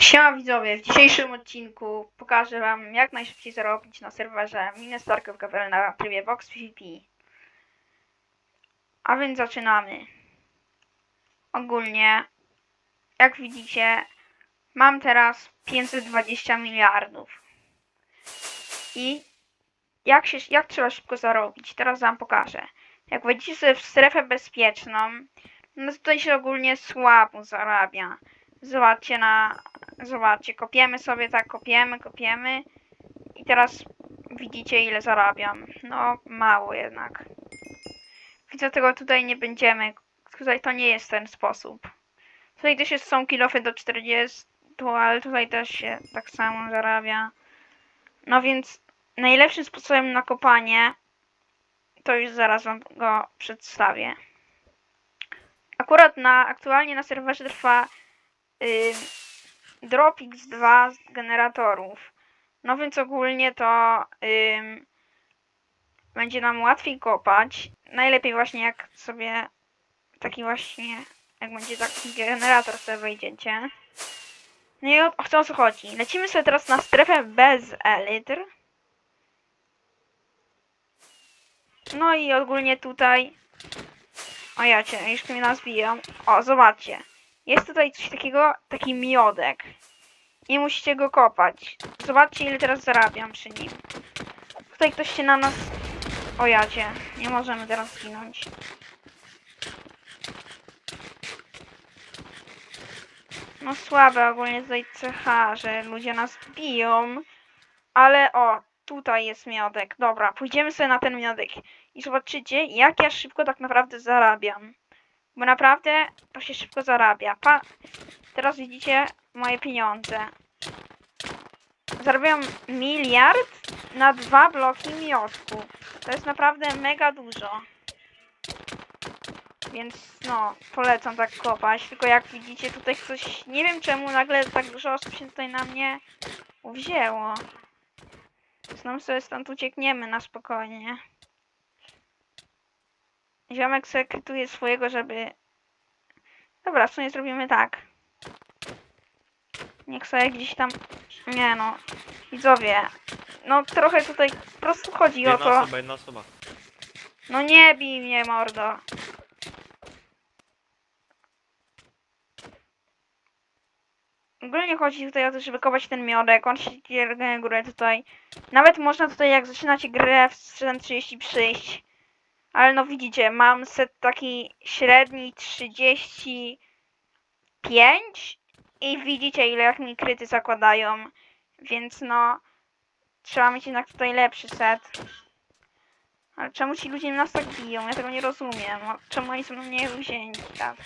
Siema widzowie, w dzisiejszym odcinku pokażę wam jak najszybciej zarobić na serwerze Minestark.pl na trybie Vox PvP. A więc zaczynamy. Ogólnie, jak widzicie, mam teraz 520 miliardów. I jak, się, jak trzeba szybko zarobić? Teraz wam pokażę. Jak wejdziecie sobie w strefę bezpieczną, no tutaj się ogólnie słabo zarabia. Zobaczcie na. Zobaczcie, kopiemy sobie tak, kopiemy, kopiemy. I teraz widzicie ile zarabiam. No, mało jednak. Więc dlatego tutaj nie będziemy. Tutaj to nie jest ten sposób. Tutaj też jest, są kilofy do 40, ale tutaj też się tak samo zarabia. No więc najlepszym sposobem na kopanie to już zaraz wam go przedstawię. Akurat na aktualnie na serwerze trwa y, drop x2 z generatorów. No więc ogólnie to ym, będzie nam łatwiej kopać. Najlepiej właśnie jak sobie taki właśnie, jak będzie taki generator sobie wejdziecie. No i o, o co chodzi? Lecimy sobie teraz na strefę bez elitr. No i ogólnie tutaj... O ja cię, już mnie nas. O, zobaczcie. Jest tutaj coś takiego, taki miodek. I musicie go kopać. Zobaczcie ile teraz zarabiam przy nim. Tutaj ktoś się na nas... O jacie, nie możemy teraz zginąć. No słabe ogólnie tutaj cecha, że ludzie nas biją. Ale o, tutaj jest miodek. Dobra, pójdziemy sobie na ten miodek. I zobaczycie, jak ja szybko tak naprawdę zarabiam. Bo naprawdę to się szybko zarabia. Pa Teraz widzicie moje pieniądze. Zarabiam miliard na dwa bloki miodku. To jest naprawdę mega dużo. Więc no, polecam tak kopać. Tylko jak widzicie tutaj coś... Nie wiem czemu nagle tak dużo osób się tutaj na mnie uwzięło. Znam sobie stąd uciekniemy na spokojnie. Ziomek sobie krytuje swojego, żeby... Dobra, w sumie zrobimy tak. Niech sobie gdzieś tam... Nie no. Widzowie. No trochę tutaj po prostu chodzi o Jedna to. osoba, jedna osoba. No nie bij mnie, mordo. Ogólnie chodzi tutaj o to, żeby kopać ten miodek. On się górę tutaj. Nawet można tutaj, jak zaczynacie grę w 7.30 przyjść. Ale no widzicie, mam set taki średni 35 i widzicie ile jak mi kryty zakładają. Więc no trzeba mieć jednak tutaj lepszy set. Ale czemu ci ludzie nas tak biją? Ja tego nie rozumiem. No, Czemu oni są nie wzięci tak?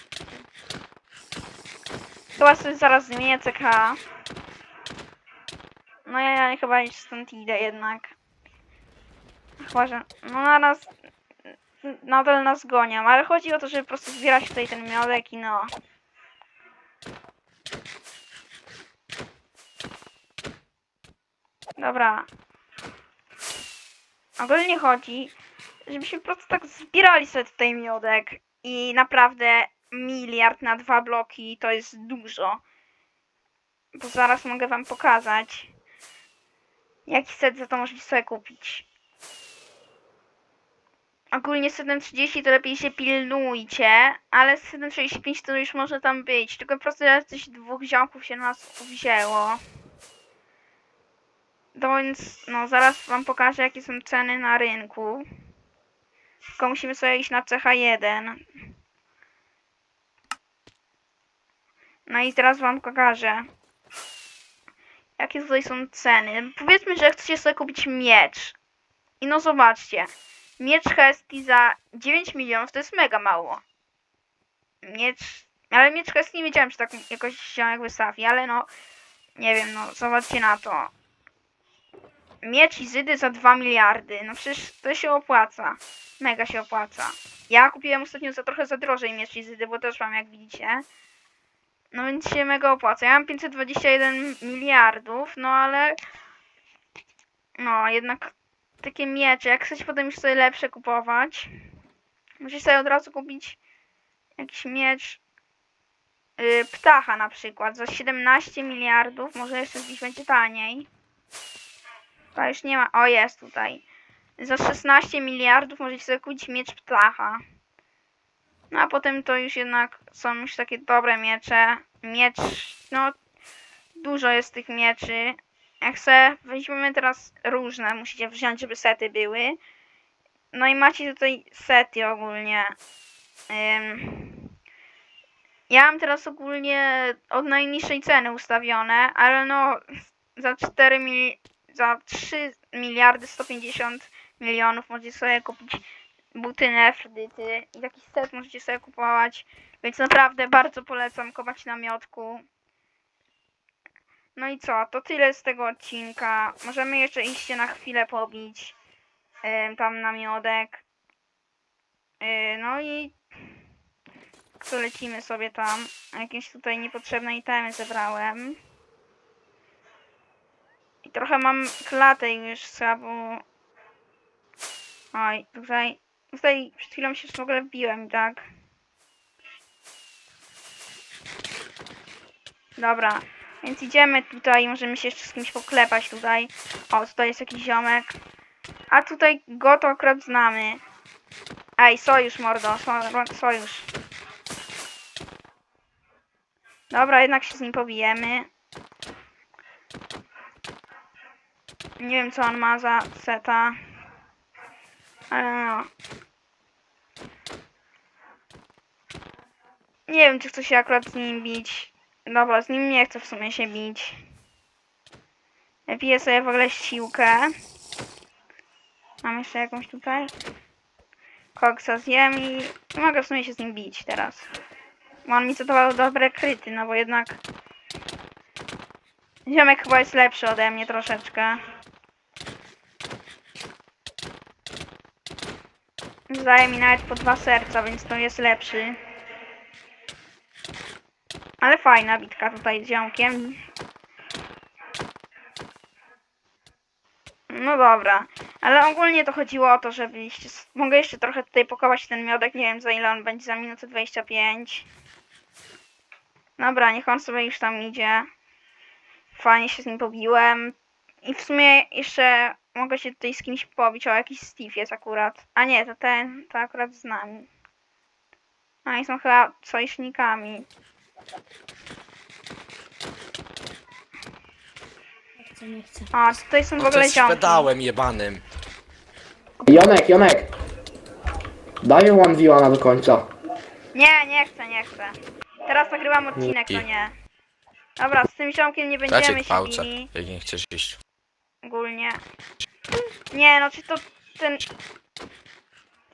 Chyba sobie zaraz zmienię CK. No ja, ja chyba stąd idę jednak. Chyba, że... No na nas... Nadal nas gonią, ale chodzi o to, żeby po prostu zbierać tutaj ten miodek i no... Dobra. Ogólnie chodzi, żebyśmy po prostu tak zbierali sobie tutaj miodek i naprawdę miliard na dwa bloki to jest dużo. Bo zaraz mogę wam pokazać, jaki set za to możecie sobie kupić. Ogólnie 730 to lepiej się pilnujcie, ale 735 to już może tam być. Tylko po prostu jacyś dwóch ziomków się na nas wzięło. To więc, no zaraz wam pokażę jakie są ceny na rynku. Tylko musimy sobie iść na CH1. No i teraz wam pokażę. Jakie tutaj są ceny. Powiedzmy, że chcecie sobie kupić miecz. I no zobaczcie. Miecz Hesti za 9 milionów to jest mega mało. Miecz... Ale miecz Hesti nie wiedziałem, czy tak jakoś się jak wystawi, ale no... Nie wiem, no zobaczcie na to. Miecz Izydy za 2 miliardy. No przecież to się opłaca. Mega się opłaca. Ja kupiłem ostatnio za trochę za drożej miecz Izydy, bo też mam, jak widzicie. No więc się mega opłaca. Ja mam 521 miliardów, no ale... No, jednak takie miecze, jak chcecie potem już sobie lepsze kupować, musisz sobie od razu kupić jakiś miecz y, ptacha na przykład za 17 miliardów, może jeszcze gdzieś będzie taniej. To już nie ma, o jest tutaj. Za 16 miliardów możecie sobie kupić miecz ptacha. No a potem to już jednak są już takie dobre miecze. Miecz, no dużo jest tych mieczy. Jak se weźmiemy teraz różne, musicie wziąć, żeby sety były. No i macie tutaj sety ogólnie. Ym, ja mam teraz ogólnie od najniższej ceny ustawione, ale no za 4 mil, za 3 miliardy 150 milionów możecie sobie kupić buty Nefrydyty i taki set możecie sobie kupować, więc naprawdę bardzo polecam kopać na miotku. No i co, to tyle z tego odcinka. Możemy jeszcze iść się na chwilę pobić em, tam na miodek. Yy, no i to lecimy sobie tam. Jakieś tutaj niepotrzebne itemy zebrałem. I trochę mam klatę już słabo. Oj, tutaj, tutaj przed chwilą się w ogóle wbiłem, tak? Dobra, więc idziemy tutaj, możemy się jeszcze z kimś poklepać tutaj. O, tutaj jest jakiś ziomek. A tutaj go to akurat znamy. Ej, sojusz, mordo, so, sojusz. Dobra, jednak się z nim pobijemy. Nie wiem, co on ma za seta. Ale no. Nie wiem, czy chcę się akurat z nim bić. Dobra, z nim nie chcę w sumie się bić. Piję sobie w ogóle siłkę. Mam jeszcze jakąś tutaj. Koksa zjem i mogę w sumie się z nim bić teraz. Bo on mi zadawał dobre kryty, no bo jednak... Ziomek chyba jest lepszy ode mnie troszeczkę. Zdaje mi nawet po dwa serca, więc to jest lepszy. Ale fajna bitka tutaj z ziomkiem. No dobra, ale ogólnie to chodziło o to, żebyście... Mogę jeszcze trochę tutaj pokować ten miodek, nie wiem za ile on będzie, za minutę 25. Dobra, niech on sobie już tam idzie. Fajnie się z nim pobiłem. I w sumie jeszcze mogę się tutaj z kimś pobić. O, jakiś Steve jest akurat. A nie, to ten, to akurat z nami. A i są chyba sojusznikami. Nie chcę, nie chcę. A, tutaj są w No to ogóle jest z ziomki. pedałem jebanym. Jonek, Jonek! Daj mi 1v1 do końca. Nie, nie chcę, nie chcę. Teraz nagrywam odcinek, to Łuki. nie. Dobra, z tym ziomkiem nie Dajcie będziemy się pałce, bili. jak nie chcesz iść. Ogólnie. Nie, no czy to ten...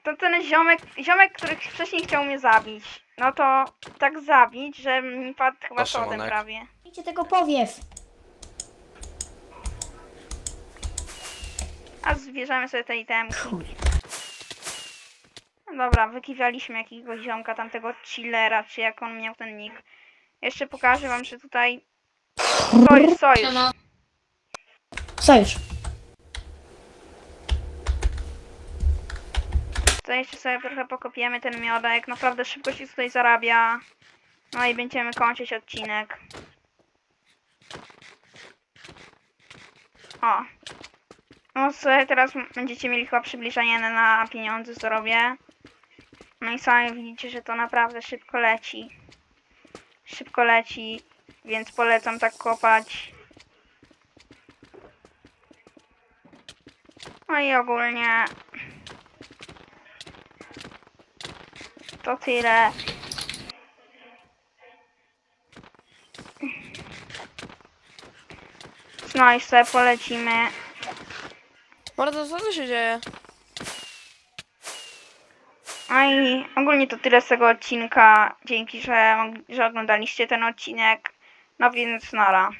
To ten ziomek, ziomek, który wcześniej chciał mnie zabić. No to tak zabić, że mi padł chyba Proszę, Monek. prawie. Idźcie tego powiew. A zbierzemy sobie te itemki. Chuj. No dobra, wykiwaliśmy jakiegoś ziomka, tamtego chillera, czy jak on miał ten nick. Jeszcze pokażę wam, że tutaj... Sojusz, sojusz. Sojusz. Tutaj jeszcze sobie trochę pokopiemy ten miodek. Naprawdę szybko się tutaj zarabia. No i będziemy kończyć odcinek. O. No sobie teraz będziecie mieli chyba przybliżenie na pieniądze, co robię. No i sami widzicie, że to naprawdę szybko leci. Szybko leci, więc polecam tak kopać. No i ogólnie to tyle. No sobie polecimy. Bardzo co tu się dzieje? No i ogólnie to tyle z tego odcinka. Dzięki, że, że oglądaliście ten odcinek. No więc nara.